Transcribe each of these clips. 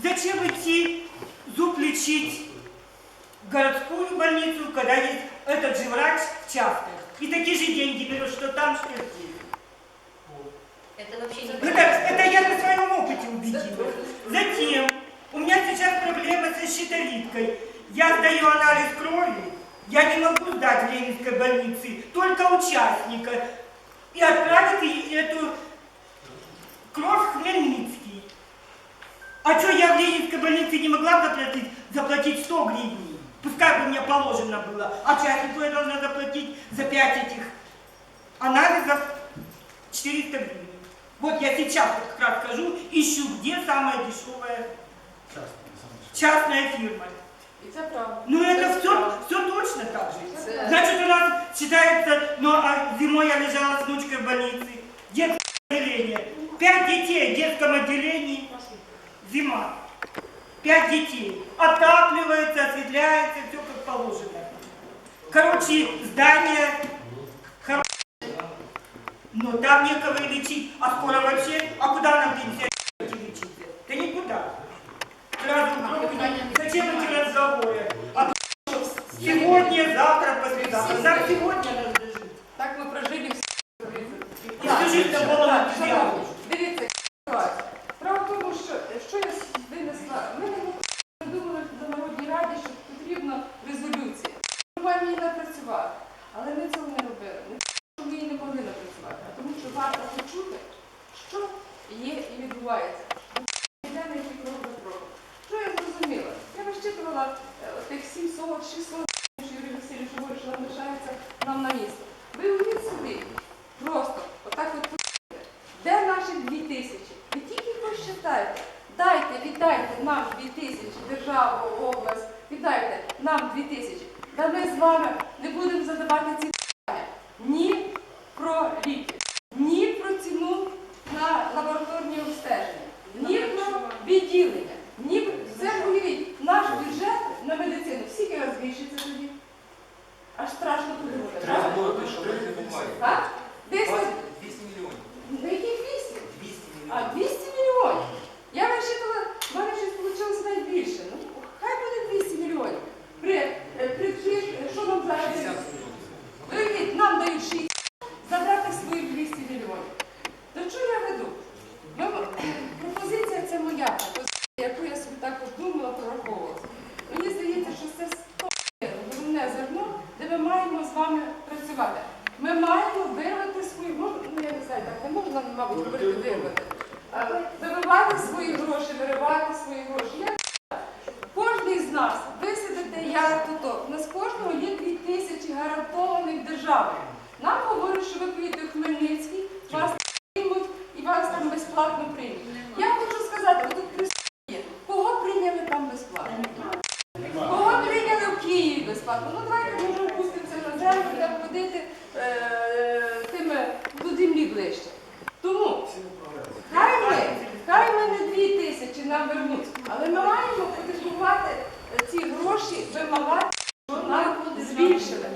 Зачем идти зуб лечить в городскую больницу, когда есть этот же врач в частной? И такие же деньги берешь, что там, что здесь. Это вообще не Это, это я на своем опыте убедилась. Затем, у меня сейчас проблема со щитовидкой. Я сдаю анализ крови, я не могу сдать в Ленинской больнице, только участника. И отправить эту А что я в Ленинской больнице не могла заплатить, заплатить 100 гривен? Пускай бы мне положено было. А частнику я должна заплатить за 5 этих анализов 400 гривен. Вот я сейчас вот как раз скажу, ищу, где самая дешевая частная фирма. Це правда. Ну это Це все, правда. все точно так же. Значит, у нас считается, ну а зимой я лежала с внучкой в больнице, детское отделение. Пять детей в детском отделении, зима. Пять детей. Отапливается, осветляется, все как положено. Короче, здание хорошее. Но там некого и лечить. А скоро вообще, а куда нам пенсионеры відбувається. Що я зрозуміла? Я вищитувала е, тих 700, 600, що Юрій Васильович що нам лишається нам на місто. Ви уявіть собі, просто отак от подивіться, де наші дві тисячі? Ви тільки посчитайте, дайте, віддайте нам дві тисячі, державу, область, віддайте нам дві тисячі. Та ми з вами не будемо задавати ці питання ні про ліки, ні про ціну на лабораторні обстеження, ні про відділення, ні про це уявіть, наш бюджет на медицину в скільки раз збільшиться тоді? Аж страшно подумати. Треба було що ви не. Так? Мабуть, говорити вирвати. Вибивати свої гроші, виривати свої гроші. Кожний з нас, ви сидите, я тут, у нас кожного є дві тисячі гарантованих державою. Нам говорять, що ви поїдете в Хмельницький, вас приймуть і вас там безплатно приймуть. Я хочу сказати, ви тут присутні, кого прийняли там безплатно? Кого прийняли в Києві безплатно? Ну давайте може опустимося на землю, будемо ходити е, тими до землі ближче. Тому хай ми, хай ми не дві тисячі нам вернуть, але ми маємо потребувати е, ці гроші, вимагати, що нам збільшили.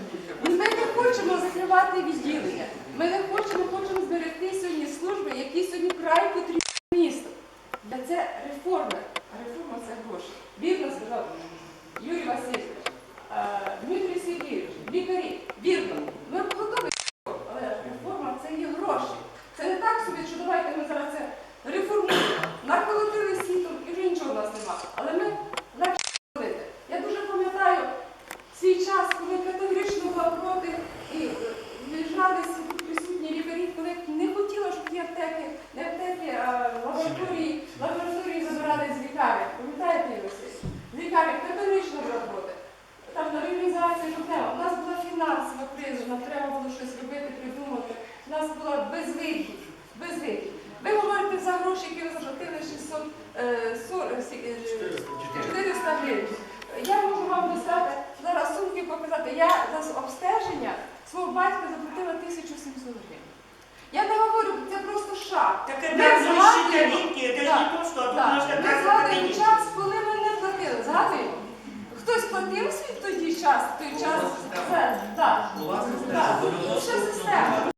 Ми не хочемо закривати відділення. Ми не хочемо, хочемо зберегти сьогодні служби, які сьогодні край потрібні місту. Для це реформи. А реформа це гроші. Вірно сказав Юрій Васильович, е, Дмитрій Сергійович, лікарі. Вірно. Ми готові, але реформа це є гроші. Це не так собі, що давайте ми зараз це реформуємо. Наколотили світом і вже нічого у нас нема. Але ми легше робити. Я дуже пам'ятаю свій час, коли категорично була проти і е, виїжджалися тут присутні лікарі, коли не хотіла, щоб ті аптеки, не аптеки, а лабораторії, лабораторії забирали з лікарень. Пам'ятаєте, Юрій Васильович? З лікарень проти. Там на реалізацію проблема. У нас була фінансова криза, нам треба було щось робити, придумати. У нас була безвихідь, безвихідь. Ви говорите за гроші, які ви заплатили 600, е, 40, е, е, 400 гривень. Я можу вам достати зараз сумки показати. Я за обстеження свого батька заплатила 1700 гривень. Я не говорю, це просто шаг. Так Ми Так, не то, что а тут свій в час, той час. Це, так. Була Так. система. Ще система.